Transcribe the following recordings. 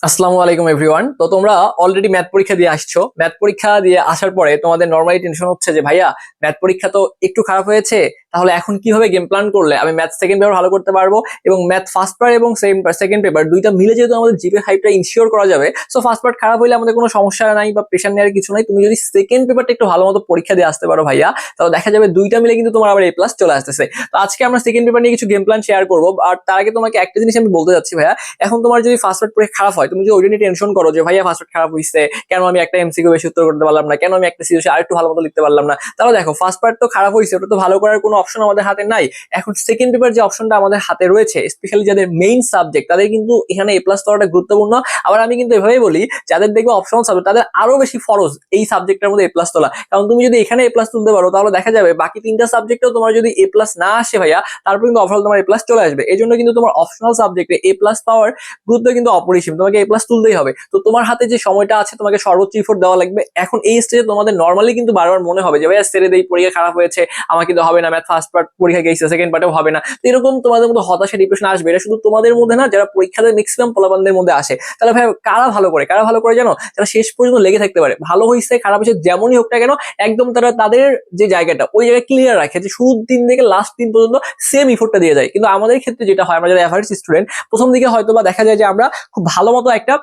আসসালামু আলাইকুম এভরিওয়ান তো তোমরা অলরেডি ম্যাথ পরীক্ষা দিয়ে আসছো। ম্যাথ পরীক্ষা দিয়ে আসার পরে তোমাদের নর্মালি টেনশন হচ্ছে যে, ভাইয়া ম্যাথ পরীক্ষা তো একটু খারাপ হয়েছে তাহলে এখন কীভাবে গেম প্ল্যান করলে? আমি ম্যাথ সেকেন্ড পেপার ভালো করতে পারব এবং ম্যাথ ফার্স্ট পার্ট এবং সেকেন্ড পেপার দুইটা মিলে যেহেতু আমাদের জিপে হাইপটা ইনশিওর করা যাবে সো ফার্স্ট পার্ট খারাপ হলে আমাদের কোনো সমস্যা নাই বা প্রেশার নেওয়ার কিছু নাই। তুমি যদি সেকেন্ড পেপারটা একটু ভালো মতো পরীক্ষা দিয়ে আসতে পারো ভাইয়া, তাহলে দেখা যাবে দুইটা মিলে কিন্তু তোমার আবার এ প্লাস চলে আসতেছে। তো আজকে আমরা সেকেন্ড পেপার নিয়ে কিছু গেম প্ল্যান শেয়ার করব, আর তার আগে তোমাকে একটা জিনিস আমি বলতে যাচ্ছি ভাইয়া, এখন তোমার যদি ফার্স্ট পার্ট পরীক্ষা খারাপ হয়, তুমি যদি ওইটা নিয়ে টেনশন করো যে ভাইয়া ফার্স্ট পার্ট খারাপ হয়েছে কেন আমি একটা এমসিকিউ বেশি উত্তর করতে পারলাম না, কেন আমি একটা সিরিয়াসে আর একটু ভালো মতো লিখতে পারলাম না, তাহলে দেখো ফার্স্ট পার্ট তো খারাপ হয়েছে ওটা তো ভালো করার কোনো অপশন আমাদের হাতে নাই। এখন সেকেন্ড পেপার যে অপশনটা আমাদের হাতে রয়েছে স্পেশালি যাদের মেইন সাবজেক্ট তাদের কিন্তু এখানে এ প্লাস পাওয়াটা গুরুত্বপূর্ণ। আবার আমি কিন্তু এভাবেই বলি, যাদের দেখবে অপশন সাবজেক্ট তাদের আরও বেশি ফরজ এই সাবজেক্টের মধ্যে এ প্লাস তোলা। কারণ তুমি যদি এখানে এ প্লাস তুলতে পারো, তাহলে দেখা যাবে বাকি তিনটা সাবজেক্টেও তোমার যদি এ প্লাস না আসে ভাইয়া, তারপর কিন্তু ওভারঅল তোমার এ প্লাস চলে আসবে। এই জন্য কিন্তু তোমার অপশনাল সাবজেক্টে এ প্লাস পাওয়ার গুরুত্ব কিন্তু অপরিসীম। তোমাকে এ প্লাস তুলতেই হবে। তো তোমার হাতে যে সময়টা আছে, তোমাকে সর্বোচ্চ ইফোর্ট দেওয়া লাগবে। এখন এই স্টেজে তোমাদের নর্মালি কিন্তু বারবার মনে হবে যে, ভাইয়া সেরে দেই, পরীক্ষা খারাপ হয়েছে, আমাকে কিন্তু হবে না ফার্স্ট পার্ট পরীক্ষা গেছে সেকেন্ড পার্টেও হবে না। এরকম তোমাদের মধ্যে হতাশা ডিপ্রেশন আসবে, এটা শুধু তোমাদের মধ্যে না, যারা পরীক্ষাতে ম্যাক্সিমাম পোলাপানদের মধ্যে আসে। তাহলে ভাই, কারা ভালো করে, কারা ভালো করে জানো? তারা শেষ পর্যন্ত লেগে থাকতে পারে। ভালো হয়েছে খারাপ হয়েছে যেমনই হোক না কেন, একদম তারা তাদের যে জায়গাটা, ওই জায়গায় ক্লিয়ার রাখে যে শুরুর দিন থেকে লাস্ট দিন পর্যন্ত সেম ইফোর্টটা দিয়ে যায়। কিন্তু আমাদের ক্ষেত্রে যেটা হয়, আমরা যারা অ্যাভারেজ স্টুডেন্ট প্রথম দিকে হয়তো বা দেখা যায় যে আমরা খুব ভালো মতো একটা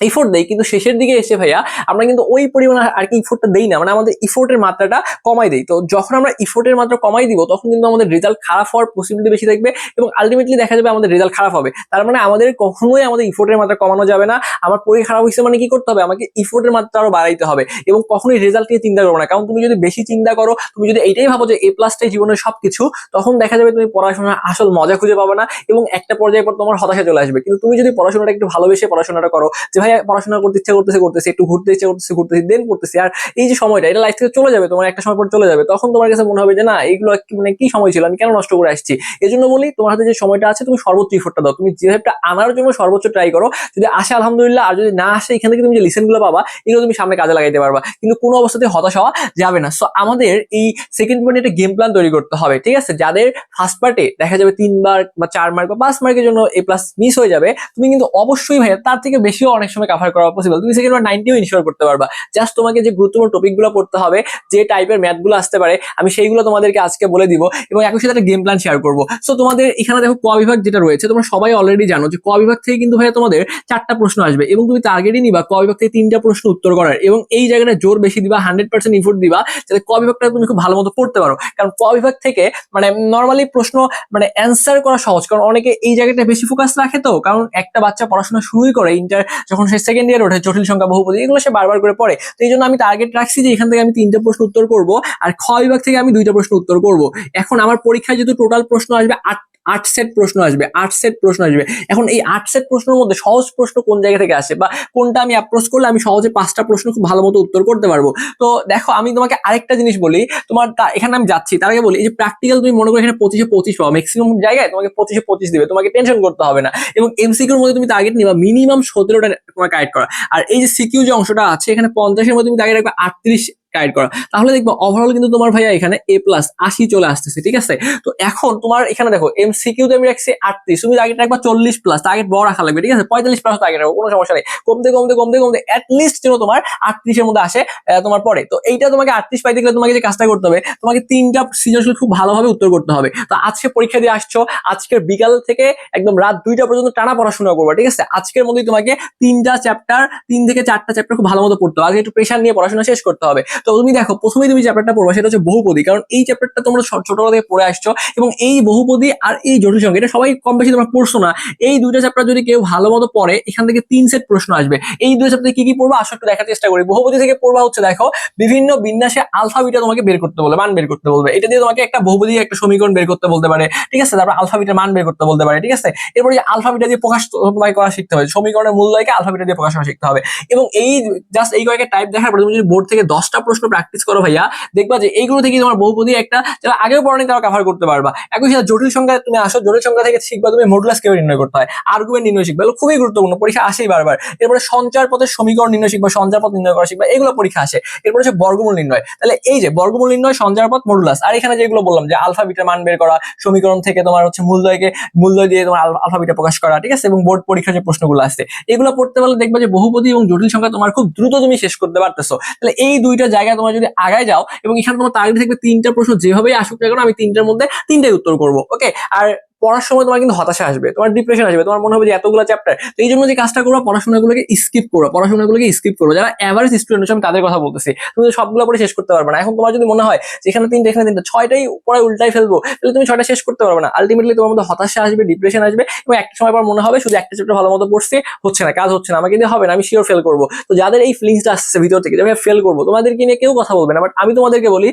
ইফোর্ট দেই, কিন্তু শেষের দিকে এসে ভাইয়া আমরা কিন্তু ওই পরিমাণে আর কি ইফোর্টটা দেই না মানে আমাদের ইফোর্টের মাত্রাটা কমাই দেই। তো যখন আমরা ইফোর্টের মাত্রা কমাই দিব, তখন কিন্তু আমাদের রেজাল্ট খারাপ হওয়ার পসিবিলিটি বেশি থাকবে এবং আলটিমেটলি দেখা যাবে আমাদের রেজাল্ট খারাপ হবে। তার মানে আমাদের কখনোই আমাদের ইফোর্টের মাত্রা কমানো যাবে না। আমার পরীক্ষা খারাপ হয়েছে মানে কি করতে হবে? আমাকে ইফোর্টের মাত্রা আরও বাড়াইতে হবে এবং কখনোই রেজাল্ট নিয়ে চিন্তা করব না। কারণ তুমি যদি বেশি চিন্তা করো, তুমি যদি এইটাই ভাবো যে এ প্লাসটাই জীবনের সবকিছু, তখন দেখা যাবে তুমি পড়াশোনার আসল মজা খুঁজে পাবে না এবং একটা পর্যায়ে পর তোমার হতাশা চলে আসবে। কিন্তু তুমি যদি পড়াশোনাটা একটু ভালোবেসে পড়াশোনাটা করো, যে পড়াশোনা করতে ইচ্ছা করতেছে করতেছে, একটু ঘুরতে ইচ্ছা করতেছে, ঘুরতেছি দেন করতেছি। আর এই যে সময়টা, এটা লাইফ থেকে চলে যাবে তোমার, একটা সময় পর চলে যাবে। তখন তোমার কাছে মনে হবে যে, না এইগুলো মানে কি সময় ছিল? আমি কেন নষ্ট করে আসছি? এই জন্য বলি, তোমার হাতে যে সময়টা আছে, তুমি সর্বোচ্চ ইফোর্টটা দাও। তুমি যেভাবে আনার জন্য সর্বোচ্চ ট্রাই করো। যদি আসে, আলহামদুলিল্লাহ, আর যদি না আসে, এখান থেকে তুমি যে লিসেনগুলো পাবা, এগুলো তুমি সামনে কাজে লাগাইতে পারবা। কিন্তু কোনো অবস্থাতে হতাশ হওয়া যাবে না। সো আমাদের এই সেকেন্ড পয়েন্টে একটা গেম প্ল্যান তৈরি করতে হবে, ঠিক আছে? যাদের ফার্স্ট পার্টে দেখা যাবে তিনবার বা চার মার্ক বা পাঁচ মার্কের জন্য এ প্লাস মিস হয়ে যাবে, তুমি কিন্তু অবশ্যই ভাইয়া, তার থেকে বেশিও অনেক সময় কাভার করা পসিবল তুমি সেকেন্ড বার নাইনটিও ইনশোর করতে পারবা। জাস্ট তোমাকে যে গুরুত্বপূর্ণ টপিকগুলো পড়তে হবে, যে টাইপের ম্যাথগুলো আসতে পারে, আমি সেইগুলো তোমাদেরকে আজকে বলে দিব এবং একই সাথে গেম প্ল্যান শেয়ার করব। সো তোমাদের এখানে দেখো ক বিভাগ যেটা রয়েছে, তোমরা সবাই অলরেডি জানো যে ক বিভাগ থেকে কিন্তু ভাইয়া তোমাদের চারটা প্রশ্ন আসবে এবং তুমি টার্গেটই নিবা ক বিভাগ থেকে তিনটা প্রশ্ন উত্তর করার এবং এই জায়গাটা জোর বেশি দিবা হান্ড্রেড পার্সেন্ট ইফোর্ট দিবা, যাতে ক বিভাগটা তুমি খুব ভালো মতো পড়তে পারো। কারণ ক বিভাগ থেকে মানে নর্মালি প্রশ্ন মানে অ্যান্সার করা সহজ, কারণ অনেকে এই জায়গাটা বেশি ফোকাস রাখে তো, কারণ একটা বাচ্চা পড়াশোনা শুরুই করে ইন্টার যখন সে সেকেন্ড ইয়ার ওঠে, জটিল সংখ্যা, বহুপদী, এগুলো সে বারবার করে পড়ে। তো এই জন্য আমি টার্গেট রাখছি যে এখান থেকে আমি তিনটা প্রশ্ন উত্তর করব, আর খ বিভাগ থেকে আমি দুইটা প্রশ্ন উত্তর করব। এখন আমার পরীক্ষায় যেহেতু টোটাল প্রশ্ন আসবে আট আট সেট প্রশ্ন আসবে, আট সেট প্রশ্ন আসবে। এখন এই আট সেট প্রশ্নের মধ্যে সহজ প্রশ্ন কোন জায়গা থেকে আসে বা কোনটা আমি অ্যাপ্রোচ করলে আমি সহজে পাঁচটা প্রশ্ন খুব ভালো মতো উত্তর করতে পারব? তো দেখো, আমি তোমাকে আরেকটা জিনিস বলি, তোমার এখানে আমি যাচ্ছি, তার আগে বলি, এই যে প্র্যাকটিক্যাল তুমি মনে করো এখানে পঁচিশে পঁচিশ পাও ম্যাক্সিমাম জায়গায় তোমাকে পঁচিশে পঁচিশ দিবে, তোমাকে টেনশন করতে হবে না। এবং এমসিকিউর মধ্যে তুমি টার্গেট নিবা মিনিমাম সতেরোটা তোমার কারেক্ট করা। আর এই যে সিকিউ যে অংশটা আছে, এখানে পঞ্চাশের মধ্যে তুমি টার্গেট রাখবে আটত্রিশ গাইড করা। তাহলে দেখব ওভারঅল কিন্তু তোমার ভাইয়া এখানে এ প্লাস আশি চলে আসতেছে, ঠিক আছে? তো এখন তোমার এখানে দেখো এম সিকিউতে আমি রাখছি আটত্রিশ, তুমি টার্গেট রাখবা চল্লিশ প্লাস টার্গেট বড় রাখা লাগবে, ঠিক আছে? পঁয়তাল্লিশ প্লাস টার্গেট রাখব, কোনো সমস্যা নেই। কমতে কমতে কমতে কমতে লিস্ট যেন তোমার আটত্রিশের মধ্যে আসে তোমার পরে। তো এইটা তোমাকে আটত্রিশ পাইতে গেলে তোমাকে যে কাজটা করতে হবে, তোমাকে তিনটা সৃজনশীল খুব ভালোভাবে উত্তর করতে হবে। তো আজকে পরীক্ষা দিয়ে আসছো, আজকের বিকাল থেকে একদম রাত দুইটা পর্যন্ত টানা পড়াশোনা করব, ঠিক আছে? আজকের মধ্যেই তোমাকে তিনটা চ্যাপ্টার তিন থেকে চারটা চ্যাপ্টার খুব ভালো মতো পড়তে হবে। আগে একটু প্রেশার নিয়ে পড়াশোনা শেষ করতে হবে। তো তুমি দেখো, প্রথমেই তুমি চ্যাপ্টারটা পড়বা, সেটা হচ্ছে বহুপদী। কারণ এই চ্যাপ্টারটা তোমরা ছোটবেলা থেকে পড়ে আসছো, এবং এই বহুপদী আর এই জটিল সংখ্যা, এটা সবাই কম বেশি তোমরা পড়ছো না। এই দুইটা চ্যাপ্টার যদি কেউ ভালো মতো পড়ে, এখান থেকে তিন সেট প্রশ্ন আসবে। এই দুই চ্যাপ্টারে কি কি পড়ব? আসো একটু দেখার চেষ্টা করি। বহুপদী থেকে পড়বা হচ্ছে, দেখো, বিভিন্ন বিন্যাসে আলফা বিটা তোমাকে বের করতে বলবে, মান বের করতে বলবে। এটা দিয়ে তোমাকে একটা বহুপদী, একটা সমীকরণ বের করতে বলতে পারে, ঠিক আছে? তারপর আলফা বিটার মান বের করতে বলতে পারে, ঠিক আছে? এরপরে যে আলফা বিটা দিয়ে প্রকাশ তোমাকে করা শিখতে হবে। সমীকরণের মূল্যকে আলফা বিটা দিয়ে প্রকাশ করা শিখতে হবে। এবং এই জাস্ট এই কয়েকটা টাইপ দেখার পরে তুমি যদি বোর্ড থেকে দশটা প্রশ্ন প্র্যাকটিস করো ভাইয়া। দেখবা যে এইগুলো থেকে তোমার বহুপদী একটা যারা আগেও পড়ানি তারা কভার করতে পারবা। একই সাথে জটিল সংখ্যা তুমি আসো, জটিল সংখ্যা থেকে শিখবা তুমি মডুলাস কীভাবে নির্ণয় করতে হয়। আর্গুমেন্ট নির্ণয় শিখবা, এগুলো খুবই গুরুত্বপূর্ণ, পরীক্ষা আসেই বারবার। এরপরে সঞ্চার পথের সমীকরণ নির্ণয় শিখবা, সঞ্চার পথ নির্ণয় করা শিখবা, এগুলো পরীক্ষা আসে। এরপরে হচ্ছে বর্গমূল নির্ণয়। তাহলে এই যে বর্গমূল নির্ণয়, সঞ্চার পথ মডুলাস আর এখানে যেগুলো বললাম যে আলফা বিটার মান বের করা, সমীকরণ থেকে তোমার হচ্ছে মূলদয়কে, মূলদয় দিয়ে তোমার আলফা বিটা প্রকাশ করা, ঠিক আছে? এবং বোর্ড পরীক্ষার যে প্রশ্নগুলো আসছে, এগুলো পড়তে পারলে দেখবা যে বহুপদী এবং জটিল সংখ্যা তোমার খুব দ্রুত তুমি শেষ করতে পারতেছো। তাহলে এই দুইটা জায়গায় তোমার যদি আগায় যাও এবং এখানে তোমার টার্গেট থাকবে তিনটা প্রশ্ন, যেভাবেই আসুক না কেন আমি তিনটার মধ্যে তিনটাই উত্তর করব ওকে আর পড়ার সময় তোমার কিন্তু হতাশা আসবে, তোমার ডিপ্রেশন আসবে, তোমার মনে হবে যে এতগুলো চ্যাপ্টার তো এই জন্য যে কাজটা করব, পড়াশোনাগুলোকে স্কিপ করো পড়াশোনাগুলোকে স্কিপ করো যারা অ্যাভারেজ স্টুডেন্ট হচ্ছে, আমি তাদের কথা বলতেছি, তুমি তো সবগুলো পড়ে শেষ করতে পারবে না। এখন তোমার যদি মনে হয় যে এখানে তিনটা এখানে তিনটা, ছয়টাই পড়ায় উল্টাই ফেলব, তাহলে তুমি ছয়টা শেষ করতে পারবে না। আলটিমেটলি তোমার মধ্যে হতাশা আসবে ডিপ্রেশন আসবে এবং একটা সময় পর মনে হবে শুধু একটা চ্যাপ্টার ভালো মতো পড়ছে, হচ্ছে না, কাজ হচ্ছে না, আমাকে দিয়ে হবে না, আমি শিওর ফেল করব। তো যাদের এই ফিলিংসটা আসছে ভিতর থেকে, যে ফেল করব তোমাদেরকে নিয়ে কেউ কথা বলবে না বাট আমি তোমাদেরকে বলি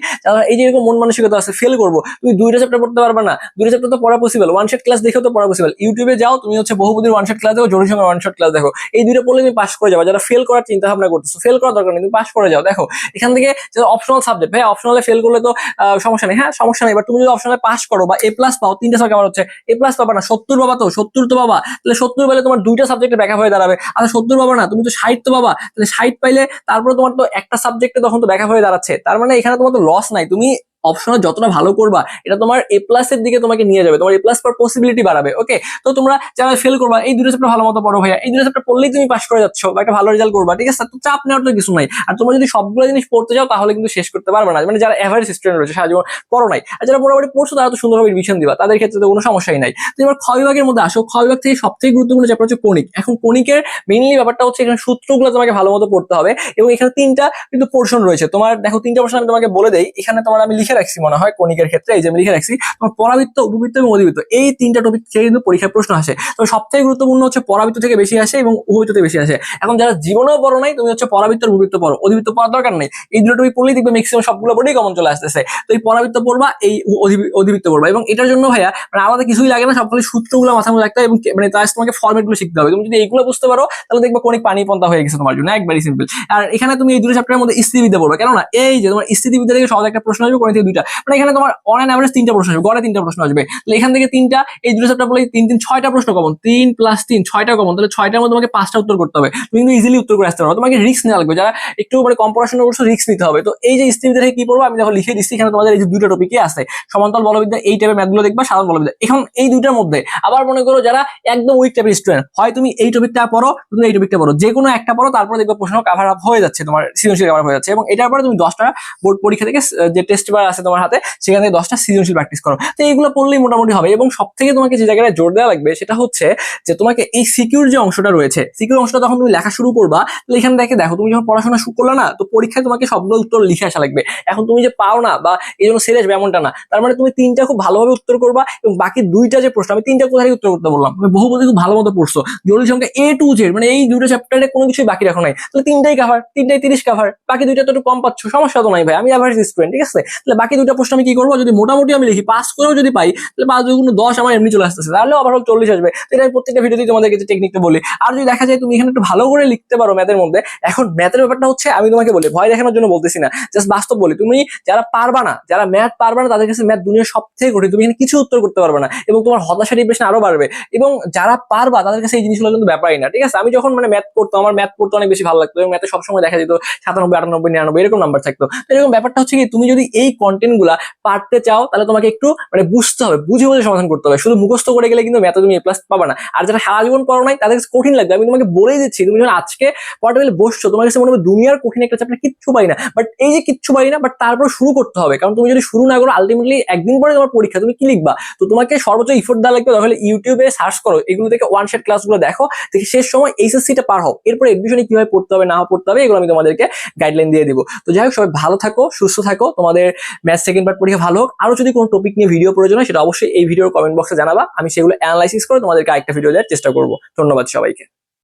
এই যে এরকম মন মানসিকতা আছে ফেল করব, তুমি দুইটা চ্যাপ্টার পড়তে পারবে না। দুইটা চ্যাপ্টার তো পড়া পসিবল ওয়ান শট ক্লাস দেখেও তো পড়া পসিবল ইউটিউবে যাও, তুমি হচ্ছে বহুপদীর ওয়ান শট ক্লাস দেখো, জরুরি সঙ্গে ওয়ান শট ক্লাস দেখো। এই দুইটা পড়লে তুমি পাস করে যাবে। যারা ফেল করার চিন্তা ভাবনা করতেছো ফেল করার দরকার নেই, তুমি পাস করে যাও। দেখো, এখান থেকে অপশনাল সাবজেক্ট ভাই অপশনালে ফেল করলে তো সমস্যা নেই। হ্যাঁ সমস্যা নেই এবার তুমি যদি অপশনালে পাস করো বা এ প্লাস পাও, তিনটা সাবজেক্ট আমার হচ্ছে এ প্লাস পাবা না, সত্তর পাবা তো, সত্তর তো পাবা। তাহলে সত্তর পেলে তোমার দুইটা সাবজেক্টে ব্যাখ্যা হয়ে দাঁড়াবে। আচ্ছা সত্তর পাবা না, তুমি তো তো পাবা। তাহলে ষাট পাইলে তারপরে তোমার তো একটা সাবজেক্টে তখন তো ব্যাকআপ হয়ে দাঁড়াচ্ছে। তার মানে এখানে তোমার তো লস নাই। তুমি অপশনাল যতটা ভালো করবা, এটা তোমার এ প্লাস এর দিকে তোমাকে নিয়ে যাবে, তোমার এ প্লাস পাওয়ার পসিবিলিটি বাড়াবে ওকে তো তোমরা যারা ফেল করবা, এই দুটো চ্যাপ্টার ভালো মতো পড়ো ভাইয়া, এই দুটো চ্যাপ্টার পড়লেই তুমি পাস করে যাচ্ছ বা একটা ভালো রেজাল্ট করবা, ঠিক আছে? তো চাপ নেওয়ার তো কিছু নাই। আর তোমরা যদি সবগুলো জিনিস পড়তে যাও তাহলে কিন্তু শেষ করতে পারবে না। মানে যারা এভারেজ স্টুডেন্ট রয়েছে, সারা জীবন পড়ো নাই। আর যারা মোটামুটি পড়ছো, তারা তো সুন্দরভাবে রিভিশন দিবা, তাদের ক্ষেত্রে তো কোনো সমস্যাই নাই। তো এবার খ বিভাগের মধ্যে আসো। খ বিভাগ থেকে সবথেকে গুরুত্বপূর্ণ চ্যাপ্টার হচ্ছে কণিক। এখন কণিকের মেইনলি ব্যাপারটা হচ্ছে এখানে সূত্রগুলো তোমাকে ভালো মতো পড়তে হবে এবং এখানে তিনটা কিন্তু পোর্শন রয়েছে। তোমার, দেখো, তিনটা পোর্শন আমি তোমাকে বলে দেই। এখানে তোমার আমি লিখে রাখছি মনে হয় কণিকের ক্ষেত্রে, এই যে আমি লিখে রাখছি, তোমার পরাবৃত্ত, উপবৃত্ত এবং অধিবৃত্ত, এই তিনটা টপিক থেকে কিন্তু পরীক্ষার প্রশ্ন আসে। তো সবথেকে গুরুত্বপূর্ণ হচ্ছে পরাবৃত্ত থেকে বেশি আসে এবং উপবৃত্ত থেকে বেশি আসে। এখন যারা জীবনেও পড়ো নাই, তুমি হচ্ছে পরাবৃত্ত উপবৃত্ত পড়ো। অধিবৃত্ত পড়ার দরকার নেই। এই দুটো টপিক পড়লেই দেখবে ম্যাক্সিমাম সবগুলো পড়েই কমন চলে আসতেছে। তো এই পরাবৃত্ত পড়বা, এই অধিবৃত্ত পড়বা এবং এটার জন্য ভাইয়া মানে আলাদা কিছুই লাগে না সবগুলো সূত্রগুলো মাথার মধ্যে রাখতে হবে এবং মানে তার তোমাকে ফর্মেটগুলো শিখতে হবে। তুমি যদি এইগুলো বুঝতে পারো, তাহলে দেখবে কোনিক পানি পন্থা হয়ে গেছে তোমার জন্য। একবারই সিম্পল আর এখানে তুমি এই দুটো চ্যাপ্টারের মধ্যে স্থিতিবিদ্যা পড়বে। কেননা এই যে তোমার স্থিতিবিদ্যা থেকে সহজ একটা প্রশ্ন আসবে কোন থেকে দুইটা। মানে এখানে তোমার অন অ্যান অ্যাভারেজ তিনটা প্রশ্ন আসবে, গড়ে তিনটা প্রশ্ন আসবে। তাহলে এখান থেকে তিনটা, এই দুটো চ্যাপ্টার বলে তিন তিন, ছয়টা প্রশ্ন কমন তিন প্লাস তিন, ছয়টা কমন তাহলে ছয়টার মধ্যে তোমাকে পাঁচটা উত্তর করতে হবে। তুমি কিন্তু ইজিলি উত্তর করে আসতে পারো। তোমাকে রিস্ক নেওয়া লাগবে। যারা একটু মানে কম পড়াশোনা করছ রিস্ক নিতে হবে। তো এই যে স্থিতিবিদ্যা থেকে কি পড়ব? আমি দেখো লিখে দিচ্ছি, এখানে তোমাদের এই যে দুটো টপিকই আছে। সমান্তরাল বলবিদ্যা, এই টাইপের ম্যাথগুলো দেখবা, সাধারণ বলবিদ্যা। এখন এই দুইটার মধ্যে আবার মনে করো যারা একদম উইক টাইপের স্টুডেন্ট হয় তুমি এই টপিকটা পড়ো, তুমি এই টপিকটা পড়ো। যে কোনো একটা পড়ো, তারপরে দেখবে প্রশ্ন কাভার আপ হয়ে যাচ্ছে, তোমার সৃজনশীল কাভার হয়ে যাচ্ছে। এবং এটার পরে তুমি দশটা বোর্ড পরীক্ষা থেকে যে টেস্ট পেপার আছে তোমার হাতে, সেখান থেকে দশটা সৃজনশীল প্র্যাকটিস করো। তো এইগুলো পড়লেই মোটামুটি হবে এবং সব থেকে তোমাকে যে জায়গাটা জোর দেওয়া লাগবে সেটা হচ্ছে যে তোমাকে এই সিকিউর যে অংশটা রয়েছে সিকিউর অংশটা যখন তুমি লেখা শুরু করবা, তাহলে এখানে দেখে দেখো, তুমি যখন পড়াশোনা শুরু করলে না, তো পরীক্ষায় তোমাকে সবগুলো উত্তর লিখে আসা লাগবে। এখন তুমি যে পাও না বা এই জন্য সিরিয়াস এমনটা না, তার মানে তুমি তিনটা খুব ভালোভাবে উত্তর করবা এবং বাকি দুইটা যে প্রশ্ন, আমি তিনটা কোথায় উত্তর করতে বললাম? তুমি বহুপদী খুব ভালো মতো পড়ছো। জরুরি সংখ্যা এ টু জেড মানে এই দুটো চ্যাপ্টারে কোনো কিছুই বাকি রাখো নাই। তাহলে তিনটাই কাভার তিনটাই তিরিশ কাভার বাকি দুইটা তো একটু কম পাচ্ছ, সমস্যা তো নাই ভাই, আমি অ্যাভারেজ স্টুডেন্ট ঠিক আছে? তাহলে বাকি দুইটা প্রশ্ন আমি কি করব? যদি মোটামুটি আমি লিখি, পাস করেও যদি পাই, তাহলে পাঁচ দুগুণ দশ আমার এমনি চলে আসতেছে। তাহলে ওভারঅল চল্লিশ আসবে। এটা আমি প্রত্যেকটা ভিডিওতেই তোমাদেরকে যে টেকনিকটা বলি। আর যদি দেখা যায় তুমি এখানে একটু ভালো করে লিখতে পারো ম্যাথের মধ্যে, এখন ম্যাথের ব্যাপারটা হচ্ছে, আমি তোমাকে বলি, ভয় দেখানোর জন্য বলতেছি না। জাস্ট বাস্তব বলি, তুমি যারা পারবা না, যারা ম্যাথ পারবা না, তাদের কাছে ম্যাথ দুনিয়ার সব থেকে কঠিন। তুমি এখানে কিছু উত্তর করতে পারবে না এবং তোমার হতাশা ডিপ্রেশন আরও বাড়বে। এবং যারা পারবা, তাদের কাছে এই জিনিসগুলো কিন্তু ব্যাপারই না, ঠিক আছে? আমি যখন মানে ম্যাথ করতো আমার ম্যাথ পড়তে অনেক বেশি ভালো লাগতো এবং ম্যাথে সবসময় দেখা যেত সাতানব্বই, আটানব্বই, নিরানব্বই, এরকম নাম্বার থাকতো। এরকম ব্যাপারটা হচ্ছে কি, তুমি যদি এই কন্টেন্টগুলা পারতে চাও, তাহলে তোমাকে একটু মানে বুঝতে হবে, বুঝে বুঝে সমাধান করতে হবে। শুধু মুখস্থ করে গেলে কিন্তু ম্যাথে তুমি এ প্লাস পাবা না। আর যারা সারা জীবন পড়ো নাই, তাদের কঠিন লাগবে। আমি তোমাকে বলেই দিচ্ছি, তুমি যখন আজকে গেলে বসছো, তোমার কাছে মনে হবে দুনিয়ার কঠিন একটা চ্যাপ্টার কিচ্ছু পাই না। বাট এই যে কিচ্ছু পাই না বাট তারপর শুরু করতে হবে। কারণ তুমি যদি শুরু না করো আলটিমেটলি একদিন পরে তোমার পরীক্ষা, তুমি কি লিখবা? তো তোমাকে সর্বোচ্চ ইফোর্ট দেওয়া লাগবে, তাহলে ইউটিউবে সার্চ করো, এগুলো থেকে ওয়ান শেট ক্লাসগুলো দেখো, দেখি শেষ সময় এইচএসসিটা পার হও। এরপরে এডমিশনে কীভাবে পড়তে হবে, না পড়তে হবে, এগুলো আমি তোমাদেরকে গাইডলাইন দিয়ে দিব। তো যাই হোক, সবাই ভালো থাকো, সুস্থ থাকো। তোমাদের ম্যাথ সেকেন্ড পার্ট পরীক্ষা ভালো হোক। আরও যদি কোনো টপিক নিয়ে ভিডিও প্রয়োজন হয়, সেটা অবশ্যই এই ভিডিওর কমেন্ট বক্সে জানাবা। আমি সেগুলো অ্যানালাইসিস করে তোমাদেরকে আরেকটা ভিডিও দেওয়ার চেষ্টা করব। ধন্যবাদ সবাইকে।